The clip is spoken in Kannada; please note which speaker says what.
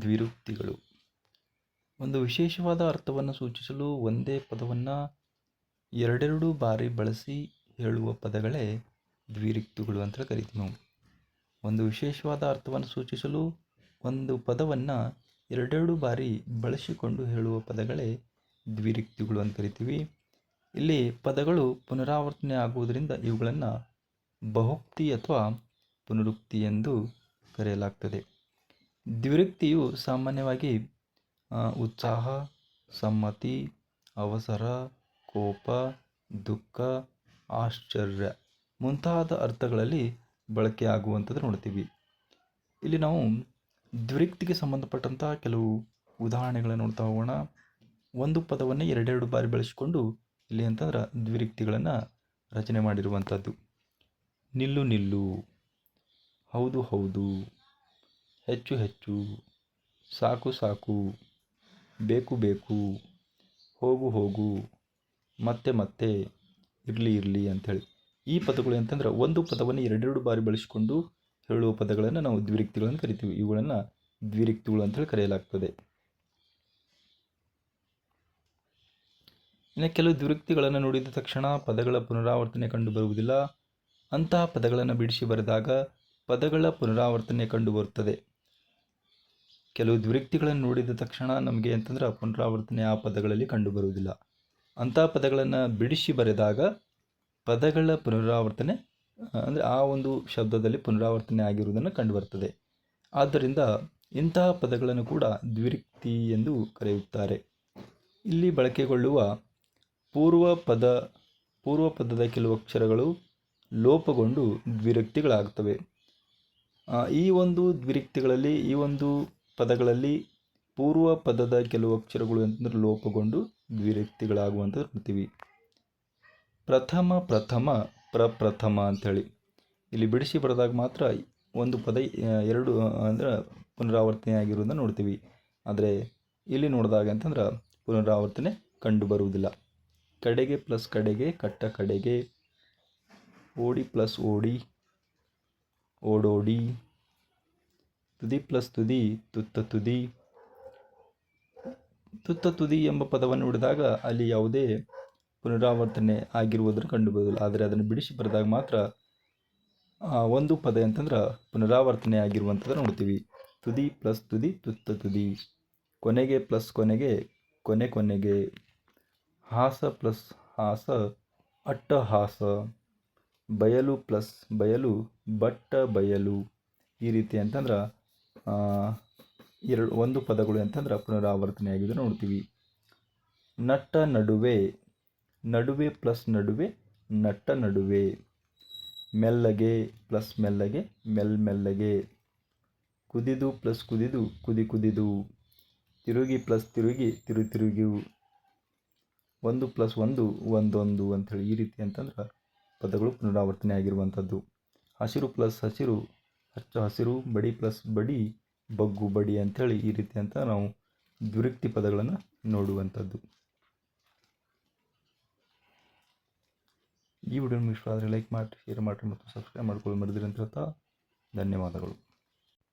Speaker 1: ದ್ವಿರುಕ್ತಿಗಳು. ಒಂದು ವಿಶೇಷವಾದ ಅರ್ಥವನ್ನು ಸೂಚಿಸಲು ಒಂದೇ ಪದವನ್ನು ಎರಡೆರಡು ಬಾರಿ ಬಳಸಿ ಹೇಳುವ ಪದಗಳೇ ದ್ವಿರುಕ್ತಿಗಳು ಅಂತ ಕರಿತೀವಿ ನಾವು. ಒಂದು ವಿಶೇಷವಾದ ಅರ್ಥವನ್ನು ಸೂಚಿಸಲು ಒಂದು ಪದವನ್ನು ಎರಡೆರಡು ಬಾರಿ ಬಳಸಿಕೊಂಡು ಹೇಳುವ ಪದಗಳೇ ದ್ವಿರುಕ್ತಿಗಳು ಅಂತ ಕರಿತೀವಿ. ಇಲ್ಲಿ ಪದಗಳು ಪುನರಾವರ್ತನೆ ಆಗುವುದರಿಂದ ಇವುಗಳನ್ನು ಬಹುಕ್ತಿ ಅಥವಾ ಪುನರುಕ್ತಿ ಎಂದು ಕರೆಯಲಾಗ್ತದೆ. ದ್ವಿರುಕ್ತಿಯು ಸಾಮಾನ್ಯವಾಗಿ ಉತ್ಸಾಹ, ಸಮ್ಮತಿ, ಅವಸರ, ಕೋಪ, ದುಃಖ, ಆಶ್ಚರ್ಯ ಮುಂತಾದ ಅರ್ಥಗಳಲ್ಲಿ ಬಳಕೆಯಾಗುವಂಥದ್ದು ನೋಡ್ತೀವಿ. ಇಲ್ಲಿ ನಾವು ದ್ವಿರಕ್ತಿಗೆ ಸಂಬಂಧಪಟ್ಟಂಥ ಕೆಲವು ಉದಾಹರಣೆಗಳನ್ನು ನೋಡ್ತಾ ಹೋಗೋಣ. ಒಂದು ಪದವನ್ನೇ ಎರಡೆರಡು ಬಾರಿ ಬಳಸಿಕೊಂಡು ಇಲ್ಲಿ ಅಂತಂದ್ರೆ ದ್ವಿರಕ್ತಿಗಳನ್ನು ರಚನೆ ಮಾಡಿರುವಂಥದ್ದು. ನಿಲ್ಲು ನಿಲ್ಲು, ಹೌದು ಹೌದು ಹೆಚ್ಚು ಹೆಚ್ಚು, ಸಾಕು ಸಾಕು, ಬೇಕು ಬೇಕು, ಹೋಗು ಹೋಗು, ಮತ್ತೆ ಮತ್ತೆ ಇರಲಿ ಇರಲಿ ಅಂಥೇಳಿ. ಈ ಪದಗಳು ಅಂತಂದ್ರೆ ಒಂದು ಪದವನ್ನು ಎರಡೆರಡು ಬಾರಿ ಬಳಸಿಕೊಂಡು ಹೇಳುವ ಪದಗಳನ್ನು ನಾವು ದ್ವಿರಿಕ್ತಿಗಳನ್ನು ಕರಿತೀವಿ. ಇವುಗಳನ್ನು ದ್ವಿರಿಕ್ತಿಗಳು ಅಂತೇಳಿ ಕರೆಯಲಾಗ್ತದೆ. ಇನ್ನು ಕೆಲವು ದ್ವಿರಿಕ್ತಿಗಳನ್ನು ನೋಡಿದ ತಕ್ಷಣ ಪದಗಳ ಪುನರಾವರ್ತನೆ ಕಂಡುಬರುವುದಿಲ್ಲ ಅಂತಹ ಪದಗಳನ್ನು ಬಿಡಿಸಿ ಬರೆದಾಗ ಪದಗಳ ಪುನರಾವರ್ತನೆ ಕಂಡುಬರುತ್ತದೆ ಕೆಲವು ದ್ವಿರಿಕ್ತಿಗಳನ್ನು ನೋಡಿದ ತಕ್ಷಣ ನಮಗೆ ಅಂತಂದ್ರೆ ಪುನರಾವರ್ತನೆ ಆ ಪದಗಳಲ್ಲಿ ಕಂಡುಬರುವುದಿಲ್ಲ. ಅಂತಹ ಪದಗಳನ್ನು ಬಿಡಿಸಿ ಬರೆದಾಗ ಪದಗಳ ಪುನರಾವರ್ತನೆ ಅಂದರೆ ಆ ಒಂದು ಶಬ್ದದಲ್ಲಿ ಪುನರಾವರ್ತನೆ ಆಗಿರುವುದನ್ನು ಕಂಡುಬರ್ತದೆ. ಆದ್ದರಿಂದ ಇಂತಹ ಪದಗಳನ್ನು ಕೂಡ ದ್ವಿರಿಕ್ತಿ ಎಂದು ಕರೆಯುತ್ತಾರೆ. ಇಲ್ಲಿ ಬಳಕೆಗೊಳ್ಳುವ ಪೂರ್ವ ಪದ ಪೂರ್ವ ಪದದ ಕೆಲವು ಅಕ್ಷರಗಳು ಲೋಪಗೊಂಡು ದ್ವಿರಕ್ತಿಗಳಾಗ್ತವೆ. ಆ, ಈ ಒಂದು ದ್ವಿರಿಕ್ತಿಗಳಲ್ಲಿ ಈ ಒಂದು ಪದಗಳಲ್ಲಿ ಪೂರ್ವ ಪದದ ಕೆಲವು ಅಕ್ಷರಗಳು ಅಂತಂದ್ರೆ ಲೋಪಗೊಂಡು ದ್ವಿರಕ್ತಿಗಳಾಗುವಂಥ ನೋಡ್ತೀವಿ ಪ್ರಥಮ ಪ್ರಥಮ ಪ್ರಪ್ರಥಮ ಅಂಥೇಳಿ. ಇಲ್ಲಿ ಬಿಡಿಸಿ ಬರೆದಾಗ ಮಾತ್ರ ಒಂದು ಪದ ಎರಡು ಅಂದ್ರೆ ಪುನರಾವರ್ತನೆ ಆಗಿರೋದನ್ನ ನೋಡ್ತೀವಿ. ಆದರೆ ಇಲ್ಲಿ ನೋಡಿದಾಗ ಅಂತಂದ್ರೆ ಪುನರಾವರ್ತನೆ ಕಂಡು ಬರುವುದಿಲ್ಲ. ಕಡೆಗೆ ಪ್ಲಸ್ ಕಡೆಗೆ, ಕಟ್ಟ ಕಡೆಗೆ, ಓಡಿ ಪ್ಲಸ್ ಓಡಿ, ಓಡೋಡಿ. ತುದಿ ಪ್ಲಸ್ ತುದಿ, ತುತ್ತ ತುದಿ. ತುತ್ತ ತುದಿ ಎಂಬ ಪದವನ್ನು ನೋಡಿದಾಗ ಅಲ್ಲಿ ಯಾವುದೇ ಪುನರಾವರ್ತನೆ ಆಗಿರುವುದನ್ನು ಕಂಡುಬರುವುದಿಲ್ಲ ಆದರೆ ಅದನ್ನು ಬಿಡಿಸಿ ಬರೆದಾಗ ಮಾತ್ರ ಒಂದು ಪದ ಅಂತಂದ್ರೆ ಪುನರಾವರ್ತನೆ ಆಗಿರುವಂಥದ್ದು ನೋಡ್ತೀವಿ. ತುದಿ ಪ್ಲಸ್ ತುದಿ, ತುತ್ತ ತುದಿ. ಕೊನೆಗೆ ಪ್ಲಸ್ ಕೊನೆಗೆ, ಕೊನೆ ಕೊನೆಗೆ. ಹಾಸ ಪ್ಲಸ್ ಹಾಸ ಅಟ್ಟಹಾಸ ಬಯಲು ಪ್ಲಸ್ ಬಯಲು, ಬಟ್ಟ ಬಯಲು. ಈ ರೀತಿ ಅಂತಂದ್ರೆ ಎರಡು, ಒಂದು ಪದಗಳು ಅಂತಂದ್ರೆ ಪುನರಾವರ್ತನೆ ಆಗಿದೆ ನೋಡ್ತೀವಿ. ನಟ್ಟ ನಡುವೆ ನಡುವೆ ಪ್ಲಸ್ ನಡುವೆ, ನಟ್ಟ ನಡುವೆ, ಮೆಲ್ಲಗೆ ಪ್ಲಸ್ ಮೆಲ್ಲಗೆ, ಮೆಲ್ ಮೆಲ್ಲಗೆ, ಕುದಿದು ಪ್ಲಸ್ ಕುದಿದು, ಕುದಿ ಕುದಿದು, ತಿರುಗಿ ಪ್ಲಸ್ ತಿರುಗಿ, ತಿರು ತಿರುಗಿ ಒಂದು ಪ್ಲಸ್ ಒಂದು, ಒಂದೊಂದು ಅಂಥೇಳಿ ಈ ರೀತಿ ಅಂತಂದ್ರೆ ಪದಗಳು ಪುನರಾವರ್ತನೆ ಆಗಿರುವಂಥದ್ದು. ಹಸಿರು ಪ್ಲಸ್ ಹಸಿರು ಹಚ್ಚ ಹಸಿರು, ಬಡಿ ಪ್ಲಸ್ ಬಡಿ, ಬಗ್ಗು ಬಡಿ ಅಂಥೇಳಿ ಈ ರೀತಿ ಅಂತ ನಾವು ದ್ವಿರಕ್ತಿ ಪದಗಳನ್ನು ನೋಡುವಂಥದ್ದು. ಈ ವಿಡಿಯೋ ನಿಮಗೆ ಇಷ್ಟ ಆದರೆ ಲೈಕ್ ಮಾಡಿ ಶೇರ್ ಮಾಡಿರಿ ಮತ್ತು ಸಬ್ಸ್ಕ್ರೈಬ್ ಮಾಡ್ಕೊಳ್ಳಿ ಮರೆದಿರಿ ಅಂತ ಹೇಳ್ತಾ ಧನ್ಯವಾದಗಳು.